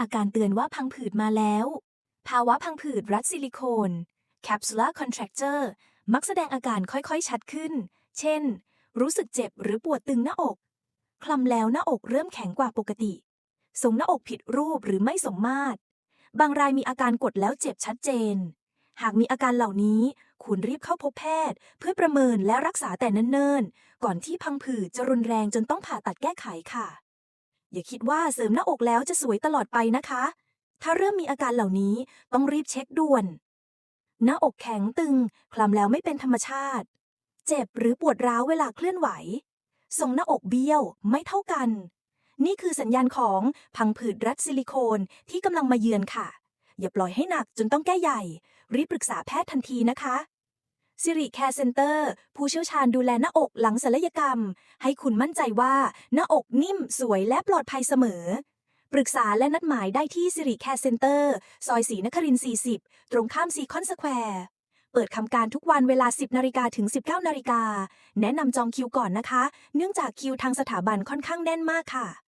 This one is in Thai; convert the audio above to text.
อาการเตือนว่าพังผืดมาแล้ว ภาวะพังผืดรัดซิลิโคน capsular contracture มักแสดงอาการค่อยๆชัดขึ้น เช่น รู้สึกเจ็บหรือปวดตึงหน้าอก คลำแล้วหน้าอกเริ่มแข็งกว่าปกติ ทรงหน้าอกผิดรูปหรือไม่สมมาตร บางรายมีอาการกดแล้วเจ็บชัดเจน หากมีอาการเหล่านี้ คุณรีบเข้าพบแพทย์ เพื่อประเมินและรักษาแต่เนิ่นๆ ก่อนที่พังผืดจะรุนแรงจนต้องผ่าตัดแก้ไขค่ะ อย่าคิดว่าเสริมหน้าอกแล้วจะสวยตลอดไปนะคะ ถ้าเริ่มมีอาการเหล่านี้ต้องรีบเช็คด่วน หน้าอกแข็งตึง คลำแล้วไม่เป็นธรรมชาติ เจ็บหรือปวดร้าวเวลาเคลื่อนไหว ทรงหน้าอกเบี้ยวไม่เท่ากัน นี่คือสัญญาณของพังผืดรัดซิลิโคนที่กำลังมาเยือนค่ะ อย่าปล่อยให้หนักจนต้องแก้ใหญ่ รีบปรึกษาแพทย์ทันทีนะคะ สิริแคร์เซ็นเตอร์ผู้เชี่ยวชาญดูแลหน้าอกหลังศัลยกรรม ให้คุณมั่นใจว่าหน้าอกนิ่มสวยและปลอดภัยเสมอ ปรึกษาและนัดหมายได้ที่สิริแคร์เซ็นเตอร์ซอยศรีนครินทร์40 ตรงข้ามซีคอนสแควร์เปิดทำการทุกวันเวลา 10นาฬิกาถึง 19นาฬิกาแนะนำจองคิวก่อนนะคะ เนื่องจากคิวทางสถาบันค่อนข้างแน่นมากค่ะ